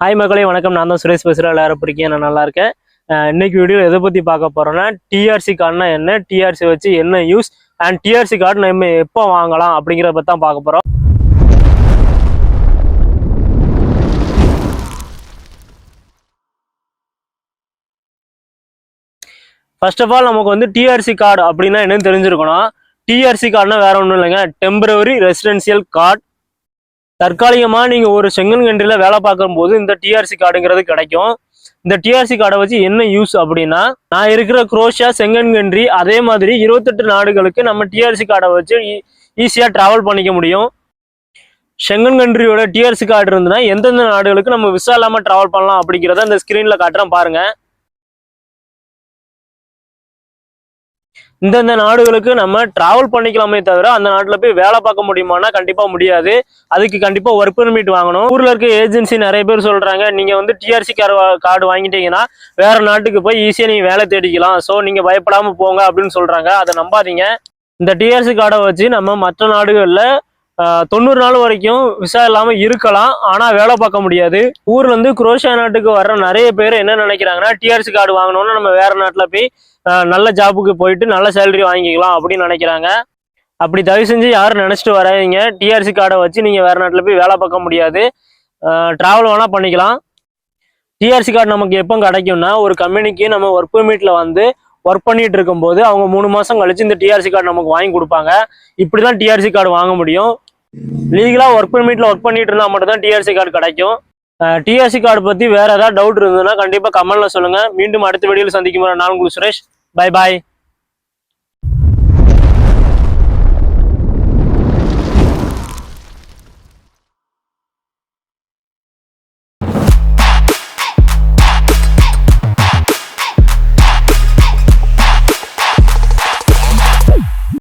Hi மக்களே வணக்கம். நான் தான் சுரேஷ் பேசுகிறேன் எல்லாரும் பிடிக்கேன் நான் நல்லா இருக்கேன். இன்னைக்கு வீடியோ எதை பற்றி பார்க்க போகிறோன்னா டிஆர்சி கார்டுனா என்ன? டிஆர்சி வச்சு என்ன யூஸ் அண்ட் டிஆர்சி கார்டு நம்ம எப்போ வாங்கலாம் அப்படிங்கிறத பற்றி தான் பார்க்க போகிறோம் ஃபர்ஸ்ட் ஆஃப் ஆல் நமக்கு வந்து டிஆர்சி கார்டு அப்படின்னா என்னன்னு தெரிஞ்சிருக்கணும். டிஆர்சி கார்டுனா வேற ஒன்றும் இல்லைங்க. டெம்பரவரி ரெசிடென்சியல் கார்டு தற்காலிகமாக நீங்கள் ஒரு செங்கன் கண்ட்ரியில் வேலை பார்க்கும்போது இந்த டிஆர்சி கார்டுங்கிறது கிடைக்கும். இந்த டிஆர்சி கார்டை வச்சு என்ன யூஸ் அப்படின்னா நான் இருக்கிற குரோஷியா செங்கன் கண்ட்ரி அதே மாதிரி இருபத்தெட்டு நாடுகளுக்கு நம்ம டிஆர்சி கார்டை வச்சு e-, ஈஸியாக ட்ராவல் பண்ணிக்க முடியும். செங்கன் கண்ட்ரியோட டிஆர்சி கார்டு இருந்ததுன்னா எந்தெந்த நாடுகளுக்கு நம்ம விசா இல்லாமல் ட்ராவல் பண்ணலாம் அப்படிங்கிறத அந்த ஸ்க்ரீனில் காட்டுறேன் பாருங்கள் இந்தந்த நாடுகளுக்கு நம்ம டிராவல் பண்ணிக்கலாமே தவிர அந்த நாட்டில் போய் வேலை பார்க்க முடியுமானா கண்டிப்பாக முடியாது. அதுக்கு கண்டிப்பாக ஒர்க் பெர்மிட் வாங்கணும். ஊரில் இருக்க ஏஜென்சி நிறைய பேர் சொல்கிறாங்க நீங்கள் வந்து டிஆர்சி கார்டு கார்டு வாங்கிட்டீங்கன்னா வேற நாட்டுக்கு போய் ஈஸியாக நீங்கள் வேலை தேடிக்கலாம். ஸோ நீங்கள் பயப்படாமல் போங்க அப்படின்னு சொல்கிறாங்க அதை நம்பாதீங்க. இந்த டிஆர்சி கார்டை வச்சு நம்ம மற்ற நாடுகளில் தொண்ணூறு நாள் வரைக்கும் விசா இல்லாமல் இருக்கலாம். ஆனால் வேலை பார்க்க முடியாது. ஊர்லேருந்து குரோஷியா நாட்டுக்கு வர்ற நிறைய பேர் என்ன நினைக்கிறாங்கன்னா டிஆர்சி கார்டு வாங்கணும்னு நம்ம வேற நாட்டில் போய் நல்ல ஜாபுக்கு போயிட்டு நல்ல சேலரி வாங்கிக்கலாம் அப்படின்னு நினைக்கிறாங்க. அப்படி தயவு செஞ்சு யாரும் நினச்சிட்டு வராதீங்க. டிஆர்சி கார்டை வச்சு நீங்கள் வேறு நாட்டில் போய் வேலை பார்க்க முடியாது. ட்ராவல் வேணால் பண்ணிக்கலாம். டிஆர்சி கார்டு நமக்கு எப்போ கிடைக்கும்னா ஒரு கம்பெனிக்கு நம்ம ஒர்க் பெர்மிட்டில் வந்து ஒர்க் பண்ணிட்டு இருக்கும்போது அவங்க மூணு மாதம் கழிச்சு இந்த டிஆர்சி கார்டு நமக்கு வாங்கி கொடுப்பாங்க. இப்படி தான் டிஆர்சி கார்டு வாங்க முடியும். லீகலாக ஒர்க் பெர்மிட்டில் ஒர்க் பண்ணிட்டு இருந்தால் மட்டும் தான் டிஆர்சி கார்டு கிடைக்கும். டிஎஸ்சி கார்டு பற்றி வேற ஏதாவது டவுட் இருந்ததுன்னா கண்டிப்பாக கமெண்ட்ல சொல்லுங்கள் மீண்டும் அடுத்த வீடியோவில் சந்திக்கும் நான் உங்களுக்கு சுரேஷ். Bye bye